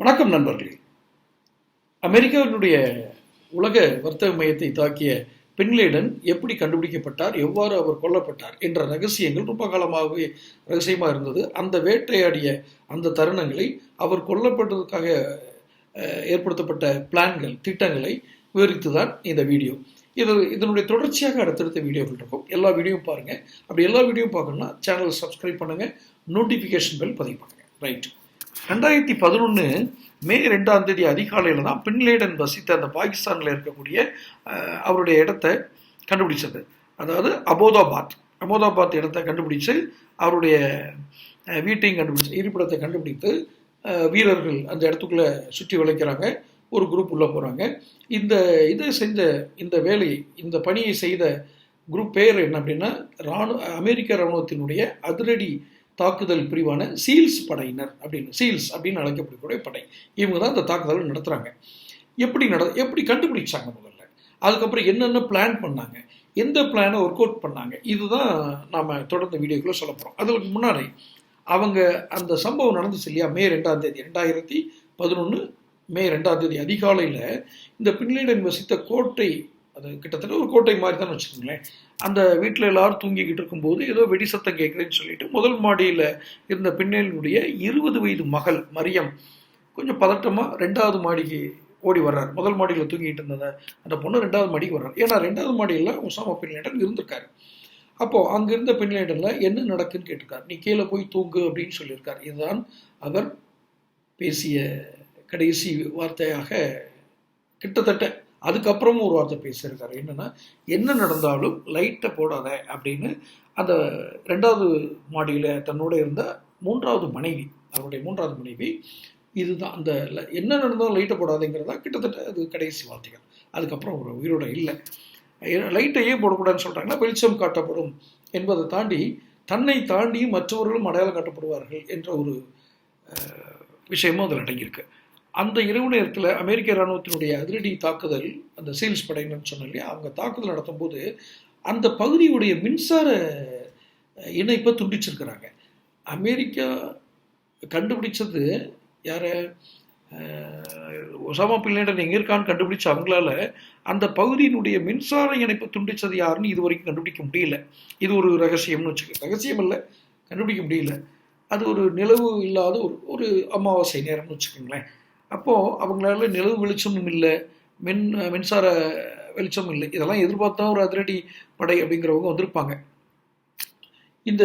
வணக்கம் நண்பர்களே. அமெரிக்காவினுடைய உலக வர்த்தக மையத்தை தாக்கிய பின்லேடன் எப்படி கண்டுபிடிக்கப்பட்டார் எவ்வாறு அவர் கொல்லப்பட்டார் என்ற ரகசியங்கள் ரொம்ப காலமாகவே ரகசியமாக இருந்தது. அந்த வேட்டையாடிய அந்த தருணங்களை அவர் கொல்லப்பட்டதுக்காக ஏற்படுத்தப்பட்ட பிளான்கள் திட்டங்களை விவரித்து தான் இந்த வீடியோ. இது இதனுடைய தொடர்ச்சியாக அடுத்தடுத்த வீடியோக்கள் இருக்கும். எல்லா வீடியோவும் பாருங்கள் அப்படி எல்லா வீடியோவும் பார்க்கணும்னா சேனலை சப்ஸ்கிரைப் பண்ணுங்கள் நோட்டிஃபிகேஷன் பெல் பதிவு பண்ணுங்கள் ரைட் ரெண்டாயிரத்தி பதினொன்று மே ரெண்டாம் தேதி அதிகாலையில் தான் பின்லேடன் வசித்த அந்த பாகிஸ்தானில் இருக்கக்கூடிய அவருடைய இடத்த கண்டுபிடிச்சது. அதாவது அபோதாபாத். அபோதாபாத் இடத்தை கண்டுபிடிச்சு அவருடைய வீட்டையும் கண்டுபிடிச்சு இருப்பிடத்தை கண்டுபிடித்து வீரர்கள் அந்த இடத்துக்குள்ளே சுற்றி வளைக்கிறாங்க. ஒரு குரூப் உள்ளே போகிறாங்க இந்த இதை செஞ்ச இந்த வேலையை இந்த பணியை செய்த குரூப் பேர் என்ன அப்படின்னா ராணுவ அமெரிக்க இராணுவத்தினுடைய அதிரடி தாக்குதல் பிரிவான சீல்ஸ் படையினர் அப்படின்னு சீல்ஸ் அப்படின்னு அழைக்கப்படக்கூடிய படை. இவங்க தான் இந்த தாக்குதலை நடத்துகிறாங்க எப்படி நட எப்படி கண்டுபிடிச்சாங்க முதல்ல? அதுக்கப்புறம் என்னென்ன பிளான் பண்ணாங்க? எந்த பிளானை ஒர்க் அவுட் பண்ணாங்க? இதுதான் நாம் தொடர்ந்து வீடியோக்குள்ளே சொல்ல போகிறோம் அதுக்கு முன்னாடி அவங்க அந்த சம்பவம் நடந்துச்சு இல்லையா? மே ரெண்டாம் தேதி ரெண்டாயிரத்தி பதினொன்று மே ரெண்டாம் தேதி அதிகாலையில் இந்த பின்லேடன் வசித்த கோட்டை அது கிட்டத்தட்ட ஒரு கோட்டை மாதிரி தான் வச்சுக்கோங்களேன். அந்த வீட்டில் எல்லாரும் தூங்கிக்கிட்டு இருக்கும்போது ஏதோ வெடி சத்தம் கேட்குதுன்னு சொல்லிட்டு முதல் மாடியில் இருந்த பின்னேலினுடைய இருபது வயது மகள் மரியம் கொஞ்சம் பதட்டமாக ரெண்டாவது மாடிக்கு ஓடி வர்றார். முதல் மாடியில் தூங்கிட்டு இருந்தத அந்த பொண்ணு ரெண்டாவது மாடிக்கு வர்றார். ஏன்னா ரெண்டாவது மாடியில் உசாமா பின்லேடன் இருந்திருக்காரு. அப்போது அங்கே இருந்த பின்லேடனில் என்ன நடக்குன்னு கேட்டிருக்கார். நீ கீழே போய் தூங்கு அப்படின்னு சொல்லியிருக்கார். இதுதான் அவர் பேசிய கடைசி வார்த்தையாக கிட்டத்தட்ட அதுக்கப்புறமும் ஒரு வார்த்தை பேசியிருக்காரு. என்னென்னா என்ன நடந்தாலும் லைட்டை போடாத அப்படின்னு அந்த ரெண்டாவது மாடியில் தன்னோட இருந்த மூன்றாவது மனைவி அவருடைய மூன்றாவது மனைவி இதுதான். அந்த ல- என்ன நடந்தாலும் லைட்டை போடாதேங்கிறதா கிட்டத்தட்ட அது கடைசி வார்த்தைகள். அதுக்கப்புறம் ஒரு உயிரோட இல்லை. லைட்டை ஏன் போடக்கூடாதுன்னு சொல்கிறாங்கன்னா வெளிச்சம் காட்டப்படும் என்பதை தாண்டி தன்னை தாண்டி மற்றவர்களும் அடையாளம் காட்டப்படுவார்கள் என்ற ஒரு விஷயமும் அதில் அடங்கியிருக்கு. அந்த இரவு நேரத்தில் அமெரிக்க இராணுவத்தினுடைய அதிரடி தாக்குதல் அந்த சேல்ஸ் படையினர்னு சொன்னேன் இல்லையா? அவங்க தாக்குதல் நடத்தும்போது அந்த பகுதியுடைய மின்சார இணைப்பை துண்டிச்சிருக்கிறாங்க. அமெரிக்கா கண்டுபிடிச்சது யாரை? ஒசாமா பிள்ளைடன் எங்கே இருக்கான்னு கண்டுபிடிச்ச அவங்களால அந்த பகுதியினுடைய மின்சார இணைப்பை துண்டிச்சது யாருன்னு இது வரைக்கும் கண்டுபிடிக்க முடியல. இது ஒரு ரகசியம்னு வச்சுக்க ரகசியம் இல்லை. கண்டுபிடிக்க முடியல. அது ஒரு நிலவு இல்லாத ஒரு ஒரு அமாவாசை நேரம்னு வச்சுக்கோங்களேன். அப்போது அவங்களால நிலவு வெளிச்சமும் இல்லை மின் மின்சார வெளிச்சமும் இல்லை. இதெல்லாம் எதிர்பார்த்தா ஒரு அதிரடி படை அப்படிங்கிறவங்க வந்திருப்பாங்க. இந்த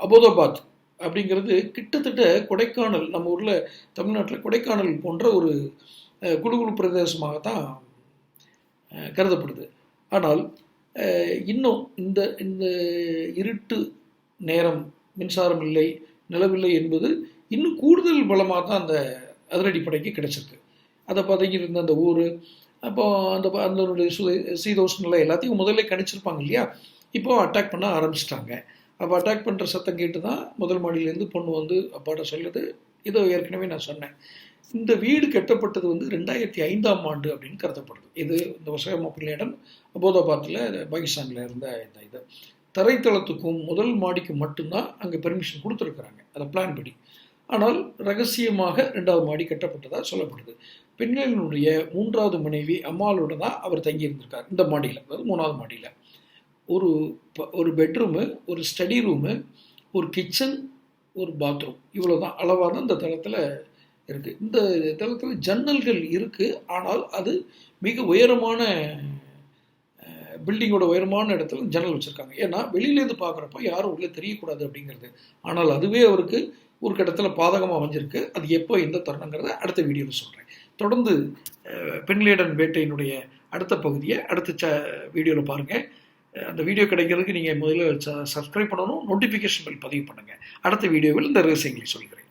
அபோதாபாத் அப்படிங்கிறது கிட்டத்தட்ட கொடைக்கானல் நம்ம ஊரில் தமிழ்நாட்டில் கொடைக்கானல் போன்ற ஒரு குழுகுழு பிரதேசமாக பிரதேசமாகத்தான் கருதப்படுது. ஆனால் இன்னும் இந்த இந்த இருட்டு நேரம் மின்சாரம் இல்லை நிலவில்லை என்பது இன்னும் கூடுதல் பலமாக தான் அந்த அதிரடிப்படைக்கு கிடைச்சிருக்கு. அதை பதுங்கிட்டு இருந்த அந்த ஊர் அப்போ அந்த அந்தனுடைய அதனுடைய சு சீதோஷ் நிலை எல்லாத்தையும் முதல்ல கணிச்சிருப்பாங்க இல்லையா? இப்போ அட்டாக் பண்ண ஆரம்பிச்சிட்டாங்க. அப்போ அட்டாக் பண்ணுற சத்தம் கேட்டு தான் முதல் மாடியிலேருந்து பொண்ணு வந்து அப்பாட்ட சொல்லுது. இதோ ஏற்கனவே நான் சொன்னேன். இந்த வீடு கட்டப்பட்டது வந்து ரெண்டாயிரத்தி ஐந்தாம் ஆண்டு அப்படின்னு கருதப்படுது. இது இந்த ஒசகமா பிள்ளையிடம் அபோதாபாத்தில் பாகிஸ்தானில் இருந்த இந்த இது. தரைத்தளத்துக்கும் முதல் மாடிக்கும் மட்டும்தான் அங்கே பெர்மிஷன் கொடுத்துருக்குறாங்க. அதை பிளான் படி. ஆனால் ரகசியமாக ரெண்டாவது மாடி கட்டப்பட்டதாக சொல்லப்படுது. பெண்களினுடைய மூன்றாவது மனைவி அம்மாளோட தான் அவர் தங்கி இருந்திருக்கார் இந்த மாடியில் அதாவது மூணாவது மாடியில். ஒரு ப- ஒரு பெட்ரூமு ஒரு ஸ்டடி ரூமு ஒரு கிச்சன் ஒரு பாத்ரூம். இவ்வளோ தான் அளவான இந்த தளத்தில் இருக்குது இந்த தளத்தில் ஜன்னல்கள் இருக்குது ஆனால் அது மிக உயரமான பில்டிங்கோட உயரமான இடத்துல ஜன்னல் வச்சுருக்காங்க. ஏன்னா வெளியிலேருந்து பார்க்குறப்ப யாரும் உள்ளே தெரியக்கூடாது அப்படிங்கிறது. ஆனால் அதுவே அவருக்கு ஒரு கட்டத்தில் பாதகமாக அமைஞ்சிருக்கு அது எப்போ எந்த தருணங்கிறத அடுத்த வீடியோவில் சொல்கிறேன் தொடர்ந்து பெண்லேடன் வேட்டையினுடைய அடுத்த பகுதியை அடுத்த ச வீடியோவில் பாருங்கள் அந்த வீடியோ கிடைக்கிறதுக்கு நீங்கள் முதல்ல சப்ஸ்கிரைப் பண்ணணும். நோட்டிஃபிகேஷன் பில் பதிவு பண்ணுங்கள் அடுத்த வீடியோவில் இந்த ரகசியங்களை சொல்கிறேன்.